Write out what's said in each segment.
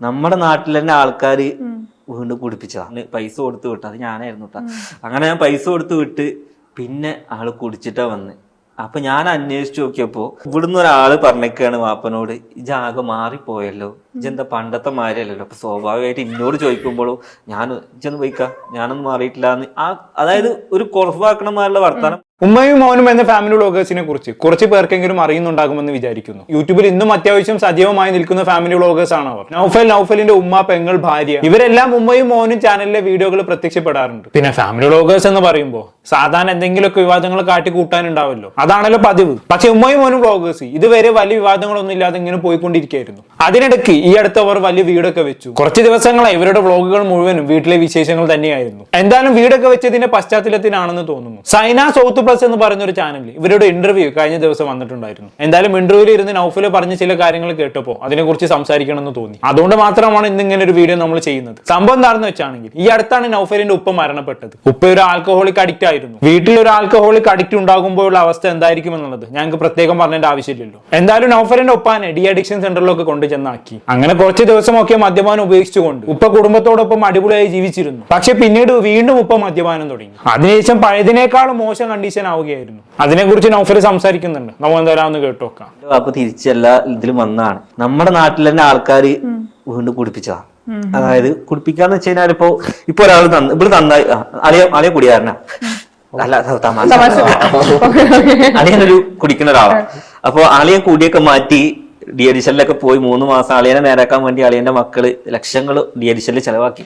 നമ്മുടെ നാട്ടിൽ തന്നെ ആൾക്കാർ വീണ്ടും കുടിപ്പിച്ചതാണ് പൈസ കൊടുത്ത് വിട്ടു. അത് ഞാനായിരുന്നു കേട്ടോ അങ്ങനെ ഞാൻ പൈസ കൊടുത്ത് വിട്ട് പിന്നെ ആൾ കുടിച്ചിട്ടാ വന്ന്. അപ്പൊ ഞാൻ അന്വേഷിച്ചു നോക്കിയപ്പോ ഇവിടുന്ന് ഒരാൾ പറഞ്ഞേക്കാണ് വാപ്പനോട് ഇജാകെ മാറിപ്പോയല്ലോ. ഇജെന്താ പണ്ടത്തെ മാതിരിയല്ലല്ലോ അപ്പൊ സ്വാഭാവികമായിട്ട് എന്നോട് ചോദിക്കുമ്പോഴും ഞാൻ ഇജൊന്ന് പോയിക്ക ഞാനൊന്നും മാറിയിട്ടില്ല എന്ന് ആ അതായത് ഒരു കുറവാക്കണമാരുള്ള വർത്തമാനം ഉമ്മയും മോനും എന്ന ഫാമിലി വ്ളോഗേഴ്സിനെ കുറിച്ച് കുറച്ച് പേർക്കെങ്കിലും അറിയുന്നുണ്ടാകുമെന്ന് വിചാരിക്കുന്നു. യൂട്യൂബിൽ ഇന്നും അത്യാവശ്യം സജീവമായി നിൽക്കുന്ന ഫാമിലി വ്ളോഗേഴ്സ് ആണ് അവർ. നൗഫൽ നൗഫലിന്റെ ഉമ്മ പെങ്ങൾ ഭാര്യ ഇവരെല്ലാം ഉമ്മയും മോനും ചാനലിലെ വീഡിയോകൾ പ്രത്യക്ഷപ്പെടാറുണ്ട്. പിന്നെ ഫാമിലി വ്ളോഗേഴ്സ് എന്ന് പറയുമ്പോൾ സാധാരണ എന്തെങ്കിലുമൊക്കെ വിവാദങ്ങൾ കാട്ടി കൂട്ടാനുണ്ടാവല്ലോ അതാണല്ലോ പതിവ്. പക്ഷെ ഉമ്മയും മോനും വ്ളോഗേഴ്സ് ഇതുവരെ വലിയ വിവാദങ്ങളൊന്നും ഇല്ലാതെ ഇങ്ങനെ പോയിക്കൊണ്ടിരിക്കുകയായിരുന്നു അതിനിടയ്ക്ക് ഈ അടുത്ത് അവർ വലിയ വീടൊക്കെ വെച്ചു. കുറച്ച് ദിവസങ്ങളായി ഇവരുടെ വ്ളോഗുകൾ മുഴുവനും വീട്ടിലെ വിശേഷങ്ങൾ തന്നെയായിരുന്നു. എന്തായാലും വീടൊക്കെ വെച്ചതിന്റെ പശ്ചാത്തലത്തിനാണെന്ന് തോന്നുന്നു. സൈന സൗത്ത് പ്ലസ് എന്ന് പറയുന്ന ഒരു ചാനലിൽ ഇവരുടെ ഇന്റർവ്യൂ കഴിഞ്ഞ ദിവസം വന്നിട്ടുണ്ടായിരുന്നു. എന്തായാലും ഇന്റർവ്യൂവിൽ ഇരുന്ന് നൗഫൽ പറഞ്ഞ ചില കാര്യങ്ങൾ കേട്ടപ്പോൾ അതിനെക്കുറിച്ച് സംസാരിക്കണമെന്ന് തോന്നി. അതുകൊണ്ട് മാത്രമാണ് ഇന്ന് ഇങ്ങനെ ഒരു വീഡിയോ നമ്മൾ ചെയ്യുന്നത്. സംഭവം എന്താണെന്ന് വെച്ചാണെങ്കിൽ ഈ അടുത്താണ് നൗഫലിന്റെ ഉപ്പ മരണപ്പെട്ടത്. ഉപ്പ ഒരു ആൽക്കഹോളിക് അഡിക്റ്റ് ആയിരുന്നു. വീട്ടിൽ ഒരു ആൽക്കഹോളിക് അഡിക്റ്റ് ഉണ്ടാകുമ്പോഴുള്ള അവസ്ഥ എന്തായിരിക്കും എന്നുള്ളത് ഞങ്ങൾക്ക് പ്രത്യേകം പറഞ്ഞേണ്ട ആവശ്യമില്ലല്ലോ. എന്തായാലും നൗഫലിന്റെ ഒപ്പാനെ ഡി അഡിക്ഷൻ സെന്ററിലൊക്കെ കൊണ്ട് ചെന്നാക്കി അങ്ങനെ കുറച്ച് ദിവസമൊക്കെ മദ്യപാനം ഉപയോഗിച്ചുകൊണ്ട് ഉപ്പ കുടുംബത്തോടൊപ്പം അടിപൊളിയായി ജീവിച്ചിരുന്നു. പക്ഷെ പിന്നീട് വീണ്ടും ഉപ്പ മദ്യപാനം തുടങ്ങി. അതിനുശേഷം പഴയതിനേക്കാളും മോശം കണ്ടീഷൻ ആവുകയായിരുന്നു. അതിനെക്കുറിച്ച് നൗഫർ സംസാരിക്കുന്നുണ്ട്. നമുക്ക് എന്തായാലും കേട്ടോക്കാം കേട്ടു നോക്കാം. എന്റെ വാപ്പ തിരിച്ചല്ല ഇതിലും വന്നാണ്. നമ്മുടെ നാട്ടിൽ തന്നെ ആൾക്കാർ വീണ്ടും കുടിപ്പിച്ചതാ. അതായത് കുടിപ്പിക്കാന്ന് വെച്ച് കഴിഞ്ഞാൽ ഇപ്പൊ ഇപ്പൊ ഒരാൾ തന്ന ഇവിടെ നന്നായി അളിയ അളിയ കുടിയാരനാ? അല്ല അത് തമാശ. അളിയനൊരു കുടിക്കുന്ന ഒരാളാണ് അപ്പൊ അളിയൻ കൂടിയൊക്കെ മാറ്റി ഡി അഡീഷനിലൊക്കെ പോയി മൂന്ന് മാസം അളിയനെ നേരാക്കാൻ വേണ്ടി അളിയന്റെ മക്കൾ ലക്ഷങ്ങൾ ഡി അഡീഷനിൽ ചെലവാക്കി.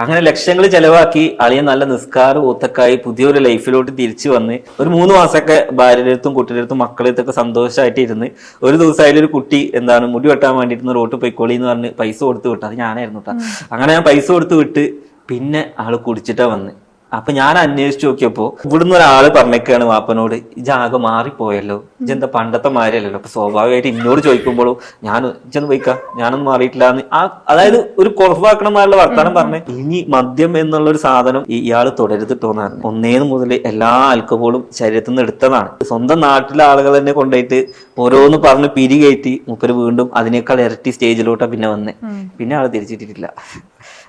അങ്ങനെ ലക്ഷങ്ങൾ ചെലവാക്കി അളിയൻ നല്ല നിസ്കാരം ഊത്തക്കായി പുതിയൊരു ലൈഫിലോട്ട് തിരിച്ചു വന്ന് ഒരു മൂന്ന് മാസമൊക്കെ ഭാര്യയുടെ അടുത്തും കുട്ടിയുടെ അടുത്തും മക്കളുടെ അടുത്തൊക്കെ സന്തോഷമായിട്ട് ഇരുന്ന് ഒരു ദിവസം അതിലൊരു കുട്ടി എന്താണ് മുടി വെട്ടാൻ വേണ്ടിയിട്ട് റോട്ട് പോയിക്കോളി എന്ന് പറഞ്ഞ് പൈസ കൊടുത്ത് വിട്ടു. അത് ഞാനായിരുന്നു കേട്ടോ അങ്ങനെ ഞാൻ പൈസ കൊടുത്ത് വിട്ട് പിന്നെ ആൾ കുടിച്ചിട്ടാ വന്ന്. അപ്പൊ ഞാൻ അന്വേഷിച്ചു നോക്കിയപ്പോ ഇവിടുന്ന് ഒരാൾ പറഞ്ഞേക്കാണ് വാപ്പനോട് ഇജാകെ മാറിപ്പോയല്ലോ. ഇജെന്താ പണ്ടത്തെ മാതിരിയല്ലല്ലോ അപ്പൊ സ്വാഭാവികമായിട്ട് ഇന്നോട് ചോദിക്കുമ്പോഴും ഞാൻ ഇജന്ന് പോയിക്ക ഞാനൊന്നും മാറിയിട്ടില്ല ആ അതായത് ഒരു കുറവാക്കണമാരുള്ള വർത്താനം പറഞ്ഞു ഇനി മദ്യം എന്നുള്ള ഒരു സാധനം ഇയാൾ തുടരുത് തോന്നാണ് ഒന്നേന്ന് മുതൽ എല്ലാ ആൽക്കഹോളും ശരീരത്തിൽ നിന്ന് എടുത്തതാണ്. സ്വന്തം നാട്ടിലെ ആളുകൾ തന്നെ കൊണ്ടുപോയിട്ട് ഓരോന്ന് പറഞ്ഞ് പിരി കയറ്റി മുപ്പര് വീണ്ടും അതിനേക്കാൾ ഇരട്ടി സ്റ്റേജിലോട്ടാ പിന്നെ വന്നേ. പിന്നെ ആൾ തിരിച്ചിട്ടിട്ടില്ല.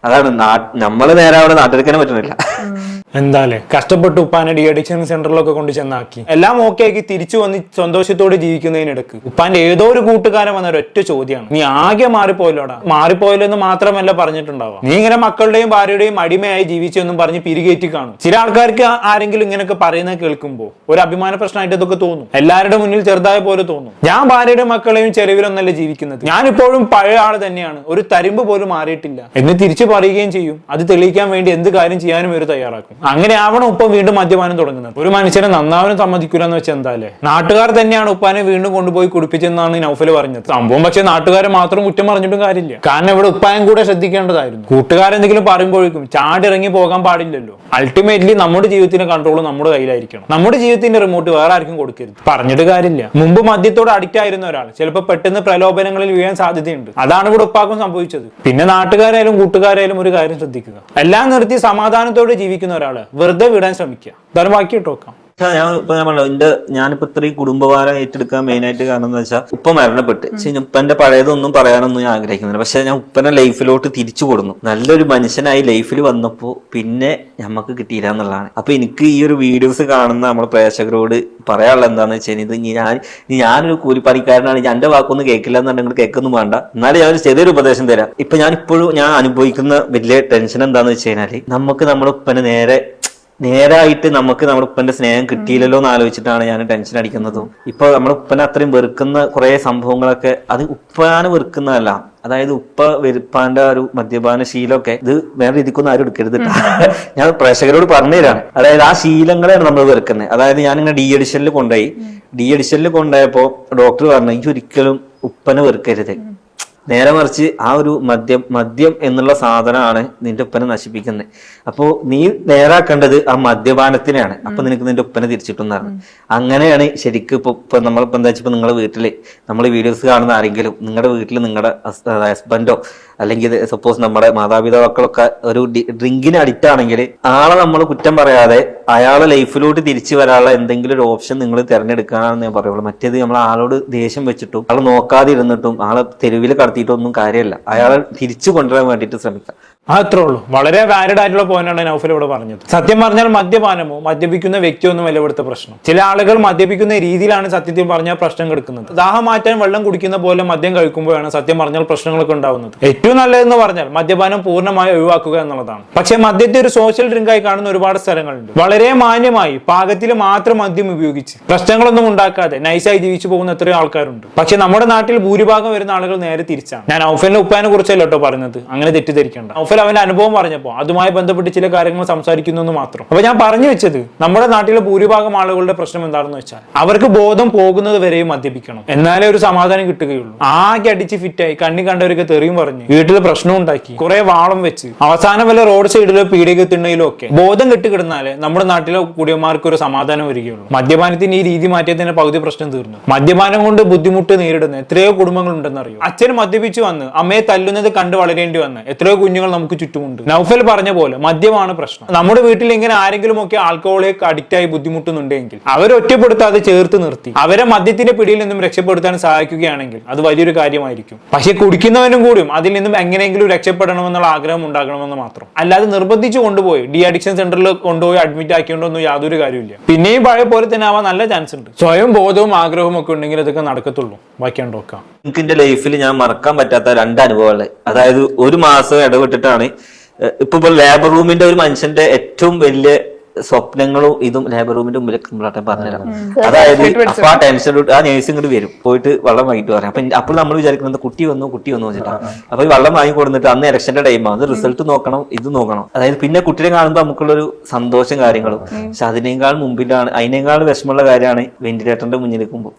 അതാണ് നമ്മൾ നേരെ അവിടെ നാട്ടിലെടുക്കാനും പറ്റുന്നില്ല. എന്താല്ലേ? കഷ്ടപ്പെട്ട് ഉപ്പാനെ ഡി അഡിക്ഷൻ സെന്ററിലൊക്കെ കൊണ്ട് ചെന്നാക്കി. എല്ലാം ഓക്കെ ആക്കി തിരിച്ചു വന്ന് സന്തോഷത്തോടെ ജീവിക്കുന്നതിനിടക്ക്. ഉപ്പാന്റെ ഏതോ ഒരു കൂട്ടുകാരൻ വന്ന ഒരൊറ്റ ചോദ്യമാണ്. നീ ആകെ മാറിപ്പോയല്ലോടാ? മാറിപ്പോയല്ലോ എന്ന് മാത്രമല്ല പറഞ്ഞിട്ടുണ്ടാവാം നീ ഇങ്ങനെ മക്കളുടെയും ഭാര്യയുടെയും അടിമയായി ജീവിച്ചെന്നും പറഞ്ഞ് പിരികേറ്റി കാണും. ചില ആൾക്കാർക്ക് ആരെങ്കിലും ഇങ്ങനെയൊക്കെ പറയുന്നത് കേൾക്കുമ്പോൾ ഒരു അഭിമാന പ്രശ്നമായിട്ട് ഇതൊക്കെ തോന്നും. എല്ലാവരുടെ മുന്നിൽ ചെറുതായ പോലെ തോന്നും. ഞാൻ ഭാര്യയുടെ മക്കളെയും ചെലവിലൊന്നല്ല ജീവിക്കുന്നത്. ഞാനിപ്പോഴും പഴയ ആൾ തന്നെയാണ്. ഒരു തരിമ്പ് പോലും മാറിയിട്ടില്ല. എന്ന് തിരിച്ചു പറയുകയും ചെയ്യും. അത് തെളിയിക്കാൻ വേണ്ടി എന്ത് കാര്യം ചെയ്യാനും ഇവർ തയ്യാറാക്കും. അങ്ങനെ ആവണം ഉപ്പ വീണ്ടും മദ്യപാനം തുടങ്ങുന്നത്. ഒരു മനുഷ്യനെ നന്നാവനും സമ്മതിക്കൂല എന്ന് വെച്ചാൽ എന്താല്ലേ? നാട്ടുകാർ തന്നെയാണ് ഉപ്പാനെ വീണ്ടും കൊണ്ടുപോയി കുടിപ്പിച്ചെന്നാണ് നൗഫൽ പറഞ്ഞത്. സംഭവം പക്ഷെ നാട്ടുകാരെ മാത്രം കുറ്റം പറഞ്ഞിട്ടും കാര്യമില്ല. കാരണം ഇവിടെ ഉപ്പായം കൂടെ ശ്രദ്ധിക്കേണ്ടതായിരുന്നു. കൂട്ടുകാരെന്തെങ്കിലും പറയുമ്പോഴേക്കും ചാടിറങ്ങി പോകാൻ പാടില്ലല്ലോ. അൾട്ടിമേറ്റ്ലി നമ്മുടെ ജീവിതത്തിന്റെ കൺട്രോൾ നമ്മുടെ കയ്യിലായിരിക്കണം. നമ്മുടെ ജീവിതത്തിന്റെ റിമോട്ട് വേറെ ആർക്കും കൊടുക്കരുത്. പറഞ്ഞിട്ട് കാര്യമില്ല. മുമ്പ് മദ്യത്തോട് അഡിക്റ്റ് ആയിരുന്ന ഒരാൾ ചിലപ്പോൾ പെട്ടെന്ന് പ്രലോഭനങ്ങളിൽ വീഴാൻ സാധ്യതയുണ്ട്. അതാണ് ഇവിടെ ഉപ്പാക്കും സംഭവിച്ചത്. പിന്നെ നാട്ടുകാരായാലും കൂട്ടുകാരായാലും ഒരു കാര്യം ശ്രദ്ധിക്കുക. എല്ലാം നിർത്തി സമാധാനത്തോടെ ജീവിക്കുന്ന ഒരാൾ. വെറുതെ വിടാൻ ശ്രമിക്കുക. എന്തായാലും ബാക്കി ഇട്ടോക്കാം പക്ഷെ ഞാൻ ഇപ്പൊ ഞാൻ പറഞ്ഞു എന്റെ ഞാനിപ്പോ ഇത്രയും കുടുംബഭാരം ഏറ്റെടുക്കാൻ മെയിൻ ആയിട്ട് കാരണം എന്ന് വെച്ചാൽ ഉപ്പ മരണപ്പെട്ട്. പക്ഷെ ഉപ്പന്റെ പഴയതൊന്നും പറയാനൊന്നും ഞാൻ ആഗ്രഹിക്കുന്നില്ല. പക്ഷെ ഞാൻ ഉപ്പനെ ലൈഫിലോട്ട് തിരിച്ചു കൊടുന്നു. നല്ലൊരു മനുഷ്യനായി ലൈഫിൽ വന്നപ്പോ പിന്നെ നമുക്ക് കിട്ടിയില്ല എന്നുള്ളതാണ്. അപ്പൊ എനിക്ക് ഈ ഒരു വീഡിയോസ് കാണുന്ന നമ്മുടെ പ്രേക്ഷകരോട് പറയാനുള്ള എന്താന്ന് കഴിഞ്ഞാൽ ഇത് ഞാൻ ഞാനൊരു കൂലിപ്പണിക്കാരനാണ്. ഞാൻ എന്റെ വാക്കൊന്നും കേൾക്കില്ല എന്നുണ്ടെങ്കിൽ കേൾക്കൊന്നും വേണ്ട. എന്നാലും ഞാൻ ചെറിയൊരു ഉപദേശം തരാം. ഇപ്പൊ ഞാൻ ഇപ്പോഴും ഞാൻ അനുഭവിക്കുന്ന വലിയ ടെൻഷൻ എന്താന്ന് വെച്ച് കഴിഞ്ഞാൽ നമുക്ക് നമ്മുടെ ഉപ്പനെ നേരെ നേരായിട്ട് നമുക്ക് നമ്മുടെ ഉപ്പന്റെ സ്നേഹം കിട്ടിയില്ലല്ലോ എന്ന് ആലോചിച്ചിട്ടാണ് ഞാൻ ടെൻഷൻ അടിക്കുന്നതും. ഇപ്പൊ നമ്മുടെ ഉപ്പനെ അത്രയും വെറുക്കുന്ന കുറെ സംഭവങ്ങളൊക്കെ അത് ഉപ്പാന് വെറുക്കുന്നതല്ല. അതായത് ഉപ്പ വെരുപ്പാന്റെ ഒരു മദ്യപാന ശീലമൊക്കെ ഇത് വേറെ രീതിക്കൊന്നും ആരും എടുക്കരുത്. ഞാൻ പ്രേക്ഷകരോട് പറഞ്ഞുതരാണ്. അതായത് ആ ശീലങ്ങളെയാണ് നമ്മൾ വെറുക്കുന്നത് അതായത് ഞാൻ ഇങ്ങനെ ഡി എഡിഷനിൽ കൊണ്ടുപോയി. ഡി എഡിഷനിൽ കൊണ്ടുപോയപ്പോ ഡോക്ടർ പറഞ്ഞു എനിക്ക് ഒരിക്കലും ഉപ്പനെ വെറുക്കരുത്. നേരെ മറിച്ച് ആ ഒരു മദ്യം മദ്യം എന്നുള്ള സാധനമാണ് നിന്റെ ഉപ്പനെ നശിപ്പിക്കുന്നത്. അപ്പോ നീ നേരാക്കേണ്ടത് ആ മദ്യപാനത്തിനെയാണ്. അപ്പൊ നിനക്ക് നിന്റെ ഉപ്പനെ തിരിച്ചിട്ടുണ്ടായിരുന്നു. അങ്ങനെയാണ് ശരിക്കും ഇപ്പൊ ഇപ്പൊ നമ്മളിപ്പോ എന്താ വെച്ചാൽ നിങ്ങളുടെ വീട്ടിൽ നമ്മൾ വീഡിയോസ് കാണുന്ന ആരെങ്കിലും നിങ്ങളുടെ വീട്ടിൽ നിങ്ങളുടെ ഹസ്ബൻഡോ അല്ലെങ്കിൽ സപ്പോസ് നമ്മുടെ മാതാപിതാക്കളൊക്കെ ഒരു ഡ്രിങ്കിന് അഡിക്റ്റ് ആണെങ്കിൽ ആളെ നമ്മൾ കുറ്റം പറയാതെ അയാളെ ലൈഫിലോട്ട് തിരിച്ചു വരാനുള്ള എന്തെങ്കിലും ഒരു ഓപ്ഷൻ നിങ്ങൾ തിരഞ്ഞെടുക്കാനാണെന്ന് ഞാൻ പറയുള്ളൂ. മറ്റേത് നമ്മൾ ആളോട് ദേഷ്യം വെച്ചിട്ടും ആളെ നോക്കാതെ ഇരുന്നിട്ടും ആളെ തെരുവിൽ കടത്തി നടത്തിയിട്ടൊന്നും കാര്യമല്ല. അയാളെ തിരിച്ചു കൊണ്ടുവരാൻ വേണ്ടിയിട്ട് ശ്രമിക്കാം. അത്രേ ഉള്ളൂ. വളരെ വാലിഡ് ആയിട്ടുള്ള പോയിന്റാണ് നൗഫൽ ഇവിടെ പറഞ്ഞത്. സത്യം പറഞ്ഞാൽ മദ്യപാനമോ മദ്യപിക്കുന്ന വ്യക്തിയോ ഒന്നും ഇവിടുത്തെ പ്രശ്നം. ചില ആളുകൾ മദ്യപിക്കുന്ന രീതിയിലാണ് സത്യത്തിൽ പറഞ്ഞാൽ പ്രശ്നം കിടക്കുന്നത് ദാഹം മാറ്റാൻ വെള്ളം കുടിക്കുന്ന പോലെ മദ്യം കഴിക്കുമ്പോഴാണ് സത്യം പറഞ്ഞാൽ പ്രശ്നങ്ങളൊക്കെ ഉണ്ടാവുന്നത്. ഏറ്റവും നല്ലതെന്ന് പറഞ്ഞാൽ മദ്യപാനം പൂർണമായി ഒഴിവാക്കുക എന്നുള്ളതാണ്. പക്ഷെ മദ്യത്തെ ഒരു സോഷ്യൽ ഡ്രിങ്കായി കാണുന്ന ഒരുപാട് സ്ഥലങ്ങളുണ്ട്. വളരെ മാന്യമായി പാകത്തിൽ മാത്രം മദ്യം ഉപയോഗിച്ച്. പ്രശ്നങ്ങളൊന്നും ഉണ്ടാക്കാതെ നൈസായി ജീവിച്ചു പോകുന്ന എത്രയോ ആൾക്കാരുണ്ട്. പക്ഷെ നമ്മുടെ നാട്ടിൽ ഭൂരിഭാഗം വരുന്ന ആളുകൾ നേരെ തിരിച്ചാണ്. ഞാൻ ഔഫലിന്റെ ഉപ്പാനെ കുറിച്ചല്ലോ പറഞ്ഞത്? അങ്ങനെ തെറ്റിദ്ധരിക്കേണ്ട. ഔഫൽ അവന്റെ അനുഭവം പറഞ്ഞപ്പോൾ അതുമായി ബന്ധപ്പെട്ട് ചില കാര്യങ്ങൾ സംസാരിക്കുന്നു എന്ന് മാത്രം. അപ്പൊ ഞാൻ പറഞ്ഞു വെച്ചത് നമ്മുടെ നാട്ടിലെ ഭൂരിഭാഗം ആളുകളുടെ പ്രശ്നം എന്താണെന്ന് വെച്ചാൽ അവർക്ക് ബോധം പോകുന്നത് വരെയും മദ്യപിക്കണം. എന്നാലേ ഒരു സമാധാനം കിട്ടുകയുള്ളൂ. ആകെ അടിച്ച് ഫിറ്റായി കണ്ണി കണ്ടവരൊക്കെ തെറിയും പറഞ്ഞ് വീട്ടിൽ പ്രശ്നം ഉണ്ടാക്കി കുറെ വാളം വെച്ച് അവസാനം വല്ല റോഡ് സൈഡിലോ പീടിക തിണ്ണയിലോ ഒക്കെ ബോധം കെട്ടുകിടന്നാലേ നമ്മുടെ നാട്ടിലെ കുടിയന്മാർക്ക് ഒരു സമാധാനം വരികയുള്ളൂ. മദ്യപാനത്തിന് ഈ രീതി മാറ്റിയതിന്റെ പകുതി പ്രശ്നം തീർന്നു. മദ്യപാനം കൊണ്ട് ബുദ്ധിമുട്ട് നേരിടുന്ന എത്രയോ അറിയും അച്ഛൻ മദ്യപിച്ചു വന്ന് അമ്മയെ തല്ലുന്നത് കണ്ട് വളരേണ്ടി വന്ന് എത്രയോ കുഞ്ഞുങ്ങൾ നമുക്ക് ചുറ്റുമുണ്ട്. നൗഫൽ പറഞ്ഞ പോലെ മദ്യമാണ് പ്രശ്നം. നമ്മുടെ വീട്ടിൽ ഇങ്ങനെ ആരെങ്കിലും ഒക്കെ ആൽക്കഹോളിലേക്ക് അഡിക്റ്റായി ബുദ്ധിമുട്ടുന്നുണ്ടെങ്കിൽ അവരെ ഒറ്റപ്പെടുത്താതെ ചേർത്ത് നിർത്തി. അവരെ മദ്യത്തിന്റെ പിടിയിൽ നിന്നും രക്ഷപ്പെടുത്താൻ സഹായിക്കുകയാണെങ്കിൽ അത് വലിയൊരു കാര്യമായിരിക്കും. പക്ഷെ കുടിക്കുന്നവനും കൂടിയും അതിൽ നിന്നും എങ്ങനെയെങ്കിലും രക്ഷപ്പെടണമെന്നുള്ള ആഗ്രഹം ഉണ്ടാകണമെന്ന് മാത്രം. അല്ലാതെ നിർബന്ധിച്ചു കൊണ്ടുപോയി ഡി അഡിക്ഷൻ സെന്ററിൽ കൊണ്ടുപോയി അഡ്മിറ്റ് ആക്കിയോണ്ടൊന്നും യാതൊരു കാര്യമില്ല പിന്നെയും പഴയ പോലെ തന്നെ ആവാൻ നല്ല ചാൻസ് ഉണ്ട് സ്വയം ബോധവും ആഗ്രഹവും ഒക്കെ ഉണ്ടെങ്കിൽ അതൊക്കെ നടക്കത്തുള്ളൂ. ബാക്കിയാണ് നോക്കാം. എനിക്ക് എന്റെ ലൈഫിൽ ഞാൻ മറക്കാൻ പറ്റാത്ത രണ്ട് അനുഭവങ്ങൾ. അതായത് ഒരു മാസം ഇടവിട്ടിട്ടാണ് ഏഹ് ഇപ്പൊ ഇപ്പൊ ലേബർ റൂമിന്റെ ഒരു മനുഷ്യന്റെ ഏറ്റവും വലിയ സ്വപ്നങ്ങളും ഇതും ലേബർ റൂമിന്റെ മുമ്പിൽ നമ്മളാട്ടെ പറഞ്ഞുതരാം. അതായത് അപ്പൊ ആ ടെൻഷൻ ആ നേഴ്സ് ഇങ്ങോട്ട് വരും. പോയിട്ട് വെള്ളം വാങ്ങിട്ട് പറയാം. അപ്പൊ അപ്പോൾ നമ്മൾ വിചാരിക്കുന്നത് കുട്ടി വന്നു കുട്ടി വന്നു വെച്ചിട്ടാണ് അപ്പൊ ഈ വെള്ളം വാങ്ങി കൊടുത്തിട്ട് അന്ന് ഇലക്ഷന്റെ ടൈമാണ് റിസൾട്ട് നോക്കണം ഇത് നോക്കണം. അതായത് പിന്നെ കുട്ടിയെ കാണുമ്പോൾ നമുക്കുള്ളൊരു സന്തോഷം കാര്യങ്ങളും. പക്ഷെ അതിനേക്കാൾ മുമ്പിലാണ് അതിനേക്കാൾ വിഷമമുള്ള കാര്യമാണ് വെന്റിലേറ്ററിന്റെ മുന്നിൽ നിൽക്കുമ്പോൾ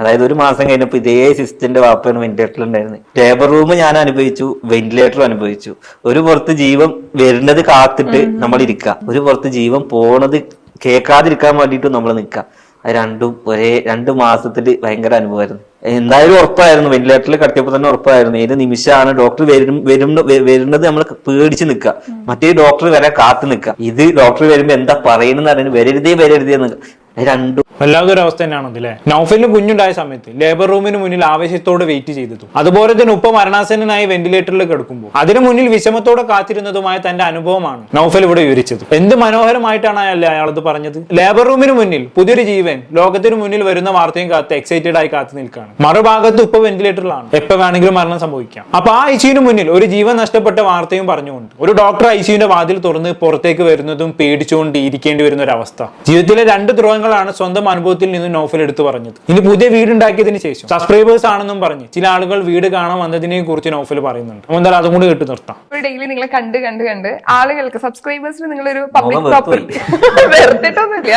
അതായത് ഒരു മാസം കഴിഞ്ഞപ്പോൾ ഇതേ സിസ്റ്ററിന്റെ വാപ്പയാണ് വെന്റിലേറ്ററിൽ ഉണ്ടായിരുന്നത് ലേബർ റൂം ഞാൻ അനുഭവിച്ചു വെന്റിലേറ്റർ അനുഭവിച്ചു. ഒരു പുറത്ത് ജീവൻ വരുന്നത് കാത്തിട്ട് നമ്മൾ ഇരിക്കുക ഒരു പുറത്ത് ജീവൻ പോണത് കേൾക്കാതിരിക്കാൻ വേണ്ടിയിട്ട് നമ്മൾ നിൽക്കുക അത് രണ്ടും ഒരേ രണ്ട് മാസത്തിൽ ഭയങ്കര അനുഭവമായിരുന്നു. എന്തായാലും ഉറപ്പായിരുന്നു. വെന്റിലേറ്ററിൽ കട്ടിയപ്പോൾ തന്നെ ഉറപ്പായിരുന്നു. ഏത് നിമിഷമാണ് ഡോക്ടർ വരും വരും വരുന്നത് നമ്മൾ പേടിച്ച് നിൽക്കുക മറ്റേ ഡോക്ടർ വരെ കാത്തു നിൽക്കുക ഇത് ഡോക്ടർ വരുമ്പോൾ എന്താ പറയുന്നത് അറിയാൻ വരരുതേ വരരുതേ രണ്ടും. വല്ലാത്തൊരു അവസ്ഥ തന്നെയാണ് ഇതിലെ നൗഫലിന് കുഞ്ഞുണ്ടായ സമയത്ത് ലേബർ റൂമിന് മുന്നിൽ ആവേശത്തോടെ വെയിറ്റ് ചെയ്തതും അതുപോലെ തന്നെ ഉപ്പ മരണാസനായി വെന്റിലേറ്ററിൽ കിടക്കുമ്പോൾ. അതിനു മുന്നിൽ വിഷമത്തോടെ കാത്തിരുന്നതുമായ തന്റെ അനുഭവമാണ് നൗഫൽ ഇവിടെ വിവരിച്ചത്. എന്ത് മനോഹരമായിട്ടാണ് അയാൾ അയാളത് പറഞ്ഞത്? ലേബർ റൂമിന് മുന്നിൽ പുതിയൊരു ജീവൻ ലോകത്തിന് മുന്നിൽ വരുന്ന വാർത്തയും കാത്ത് എക്സൈറ്റഡ് ആയി കാത്തു നിൽക്കുകയാണ് മറുഭാഗത്ത് ഉപ്പ വെന്റിലേറ്ററിലാണ് എപ്പോ വേണമെങ്കിലും മരണം സംഭവിക്കാം. അപ്പൊ ആ ഐശുവിന് മുന്നിൽ ഒരു ജീവൻ നഷ്ടപ്പെട്ട വാർത്തയും പറഞ്ഞുകൊണ്ട് ഒരു ഡോക്ടർ ഐശുവിന്റെ വാതിൽ തുറന്ന് പുറത്തേക്ക് വരുന്നതും പേടിച്ചുകൊണ്ട് ഇരിക്കേണ്ടി വരുന്ന ഒരു അവസ്ഥ ജീവിതത്തിലെ രണ്ട് ദ്രോഹങ്ങളാണ് സ്വന്തം അനുഭവത്തിൽ നിന്ന് നോഫൽ എടുത്തു പറഞ്ഞത്. ഇനി പുതിയ വീട് ഉണ്ടാക്കിയതിന് ശേഷം സബ്സ്ക്രൈബേഴ്സ് ആണെന്നും പറഞ്ഞ്. ചില ആളുകൾ വീട് കാണാൻ വന്നതിനെ കുറിച്ച് നോഫൽ പറയുന്നുണ്ട്. എന്തായാലും അതും കൂടി കേട്ട് നിർത്താം. ഡെയിലി നിങ്ങളെ കണ്ട് കണ്ട് കണ്ട് ആളുകൾക്ക് സബ്സ്ക്രൈബേഴ്സിന് നിങ്ങളൊരു പബ്ലിക് പ്രോപ്പർട്ടി വെറുതെട്ടൊന്നുമില്ല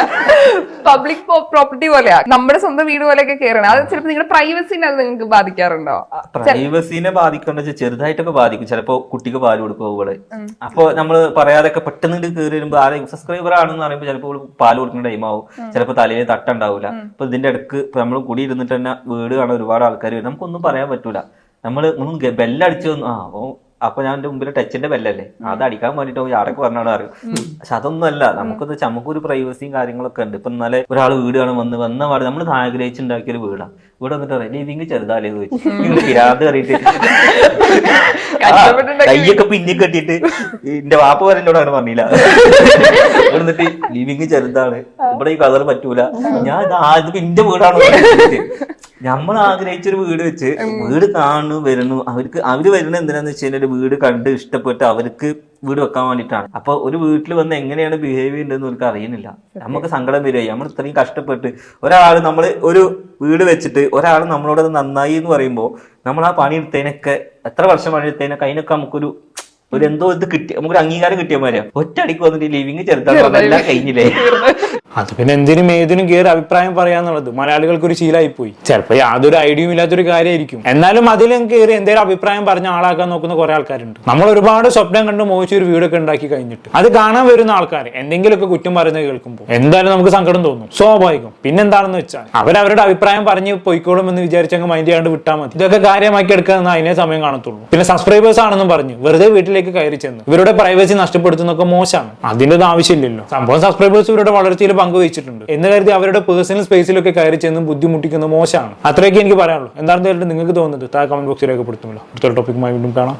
പബ്ലിക് പ്രോപ്പർട്ടി പോലെയാ. നമ്മുടെ സ്വന്തം വീട് പോലെയൊക്കെ കയറണം അത് ചിലപ്പോൾ നിങ്ങളുടെ പ്രൈവസിനെ അത് നിങ്ങൾക്ക് ബാധിക്കാറുണ്ടോ? പ്രൈവസിനെ ബാധിക്കുന്ന വെച്ചാൽ ചെറുതായിട്ടൊക്കെ ബാധിക്കും. ചിലപ്പോ കുട്ടിക്ക് പാൽ കൊടുക്കുക ഇവൾ അപ്പൊ നമ്മൾ പറയാതൊക്കെ പെട്ടെന്ന് കയറി കേറി വരുമ്പോ ആരെ സബ്സ്ക്രൈബർ ആണെന്ന് പറയുമ്പോൾ ചിലപ്പോൾ പാൽ കൊടുക്കുന്ന ടൈം ആവും. ചിലപ്പോൾ തലയിൽ തട്ടുണ്ടാവില്ല അപ്പൊ ഇതിന്റെ ഇടയ്ക്ക് നമ്മൾ കൂടി ഇരുന്നിട്ട് തന്നെ വീട് കാണാൻ ഒരുപാട് ആൾക്കാർ വരും നമുക്കൊന്നും പറയാൻ പറ്റൂല. നമ്മൾ ഒന്നും ബെല്ലടിച്ചു വന്നു ആ ഓ അപ്പൊ ഞാൻ എന്റെ മുമ്പിൽ ടച്ചിന്റെ ബെല്ലല്ലേ? അത് അടിക്കാൻ വേണ്ടിട്ട് ആരൊക്കെ പറഞ്ഞാൽ അറിയും? പക്ഷെ അതൊന്നും അല്ല നമുക്കത് നമുക്കൊരു പ്രൈവസിയും കാര്യങ്ങളൊക്കെ ഉണ്ട്. ഇപ്പൊ ഇന്നലെ ഒരാൾ വീട് കാണാൻ വന്ന് വന്ന പാട് നമ്മൾ ആഗ്രഹിച്ചുണ്ടാക്കിയ ഒരു വീടാ. ഇവിടെ വന്നിട്ട് പറയാം ലിവിങ് ചെറുതാലേ ചോദിച്ചു. പിരാന്ത് കറിയിട്ട്. കയ്യൊക്കെ പിന്നി കെട്ടിയിട്ട് എന്റെ വാപ്പ എന്നോട് അങ്ങനെ പറഞ്ഞില്ല. എന്നിട്ട് ലിവിങ് ചെറുതാണ്. ഇവിടെ ഈ കളർ പറ്റൂല. ഞാൻ ഇത് ആദ്യം എന്റെ വീടാണ്? നമ്മൾ ആഗ്രഹിച്ചൊരു വീട് വെച്ച് വീട് കാണുന്നു വരുന്നു അവർക്ക് അവർ വരുന്ന എന്തിനാന്ന് വെച്ച് കഴിഞ്ഞാൽ വീട് കണ്ട് ഇഷ്ടപ്പെട്ട് അവർക്ക് വീട് വെക്കാൻ വേണ്ടിയിട്ടാണ്. അപ്പൊ ഒരു വീട്ടിൽ വന്ന് എങ്ങനെയാണ് ബിഹേവ് ചെയ്യേണ്ടതെന്ന് അവർക്ക് അറിയുന്നില്ല. നമുക്ക് സങ്കടം വരിക. നമ്മൾ ഇത്രയും കഷ്ടപ്പെട്ട് ഒരാൾ നമ്മൾ ഒരു വീട് വെച്ചിട്ട് ഒരാൾ നമ്മളോട് നന്നായി എന്ന് പറയുമ്പോൾ നമ്മൾ ആ പണി എടുത്തതിനൊക്കെ എത്ര വർഷം പണി എടുത്തതിനൊക്കെ അതിനൊക്കെ നമുക്കൊരു ഒരു എന്തോ ഇത് കിട്ടി. നമുക്ക് അംഗീകാരം കിട്ടിയ മാതിരി ഒറ്റടിക്ക് വന്നിട്ട് ലിവിങ് ചെറുതാണ് എല്ലാം കഴിഞ്ഞില്ലേ? അത് പിന്നെ എന്തിനും ഏതിനും കയറി അഭിപ്രായം പറയാന്നുള്ളത്. മലയാളികൾക്ക് ഒരു ശീലമായി പോയി ചിലപ്പോൾ യാതൊരു ഐഡിയയും ഇല്ലാത്തൊരു കാര്യമായിരിക്കും. എന്നാലും അതിലും കയറി എന്തെങ്കിലും അഭിപ്രായം പറഞ്ഞ ആളാക്കാൻ നോക്കുന്ന കുറെ ആൾക്കാരുണ്ട്. നമ്മൾ ഒരുപാട് സ്വപ്നം കണ്ട് മോഹിച്ച് ഒരു വീടൊക്കെ ഉണ്ടാക്കി കഴിഞ്ഞിട്ട്. അത് കാണാൻ വരുന്ന ആൾക്കാർ എന്തെങ്കിലുമൊക്കെ കുറ്റം പറയുന്നത് കേൾക്കുമ്പോൾ എന്തായാലും നമുക്ക് സങ്കടം തോന്നും. സ്വാഭാവികം. പിന്നെന്താണെന്ന് വെച്ചാൽ അവരവരുടെ അഭിപ്രായം പറഞ്ഞ് പോയിക്കോളും എന്ന് വിചാരിച്ചങ്ങ് മൈൻഡ് ചെയ്യാണ്ട് വിട്ടാൽ മതി. ഇതൊക്കെ കാര്യമാക്കി എടുക്കാൻ അതിനെ സമയം കാണത്തുള്ളൂ. പിന്നെ സബ്സ്ക്രൈബേഴ്സ് ആണെന്നും പറഞ്ഞു വെറുതെ വീട്ടിലേക്ക് സ്പേസിലേക്ക് കയറി ചെന്നു. ഇവരുടെ പ്രൈവസി നഷ്ടപ്പെടുത്തുന്നൊക്കെ മോശമാണ്. ഒന്നും ആവശ്യമില്ലല്ലോ. സംഭവം സബ്സ്ക്രൈബേഴ്സ് ഇവരുടെ വളർച്ചയിൽ പങ്കുവച്ചിട്ടുണ്ട് എന്ന് കരുതി അവരുടെ പേഴ്സണൽ സ്പേസിലൊക്കെ കയറി ചെന്ന് ബുദ്ധിമുട്ടിക്കുന്നത് മോശമാണ്. അത്രയൊക്കെ എനിക്ക് പറയാനുള്ളൂ. എന്താണെന്ന് നിങ്ങൾക്ക് തോന്നുന്നത്? താഴെ കമന്റ് ബോക്സിൽ രേഖപ്പെടുത്തുമല്ലോ. അടുത്തൊരു ടോപ്പിക്കുമായി വീണ്ടും കാണാം.